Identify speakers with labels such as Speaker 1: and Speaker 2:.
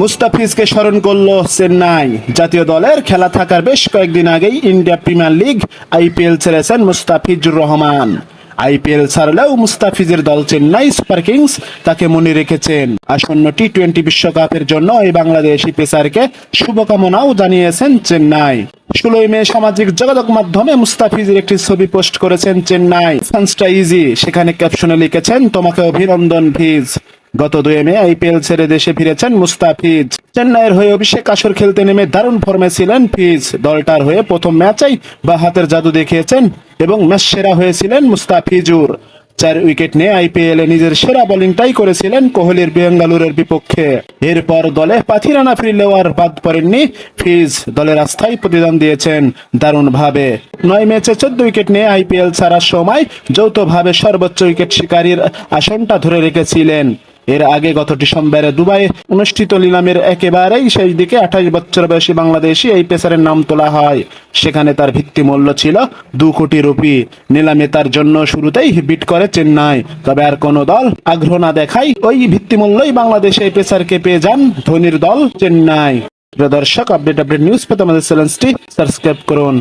Speaker 1: মুস্তাফিজকে স্মরণ করল চেন্নাই। জাতীয় দলের খেলা থাকার বেশ কয়েকদিন আগেই ইন্ডিয়া প্রিমিয়ার লিগ আইপিএল ছেড়েছেন মুস্তাফিজুর রহমান। আইপিএল ছাড়লেও মুস্তাফিজের দল চেন্নাই সুপার কিংস তাকে মনে রেখেছেন। আসন্ন টি টোয়েন্টি বিশ্বকাপের জন্য এই বাংলাদেশি পেসারকে শুভকামনাও জানিয়েছেন চেন্নাই। ষোলোই মে সামাজিক যোগাযোগ মাধ্যমে মুস্তাফিজের একটি ছবি পোস্ট করেছেন চেন্নাই ফান্সটা ইজি সেখানে ক্যাপশনে লিখেছেন, তোমাকে অভিনন্দন ভিজ গত দুই মে আইপিএল ছেড়ে দেশে ফিরেছেন মুস্তাফিজ। চেন্নাইয়ের হয়ে অভিষেক আসর খেলতে নেমে দারুণ ফর্মে ছিলেন ফিজ। দলটার হয়ে প্রথম ম্যাচেই বা হাতের জাদু দেখিয়েছেন এবং ম্যাচ সেরা হয়েছিলেন মুস্তাফিজুর। চার উইকেট নিয়ে আইপিএল নিজের সেরা বোলিংটাই করেছিলেন কোহলির বেঙ্গালুরের বিপক্ষে। এরপর দলে পাথিরানা ফিরলেও আর বাদ পড়েননি ফিজ। দলের আস্থায় প্রতিদান দিয়েছেন দারুণভাবে। নয় ম্যাচে চোদ্দ উইকেট নিয়ে আইপিএল ছাড়ার সময় যৌথভাবে সর্বোচ্চ উইকেট শিকারীর আসনটা ধরে রেখেছিলেন এর আগে গত ডিসেম্বরে দুবাই অনুষ্ঠিত নিলামের একেবারেই শেষ দিকে আঠাশ বছর বয়সী বাংলাদেশি এই পেসারের নাম তোলা হয়। সেখানে তার ভিত্তি মূল্য ছিল দু কোটি রুপি। নিলামে তার জন্য শুরুতেই বিট করে চেন্নাই। তবে আর কোনো দল আগ্রহ না দেখায় ওই ভিত্তি মূল্যই বাংলাদেশে এই পেসারকে পেয়ে যান ধোনির দল চেন্নাই। প্রিয় দর্শক, আপডেট আপডেট নিউজ পেতে আমাদের চ্যানেলটি সাবস্ক্রাইব করুন।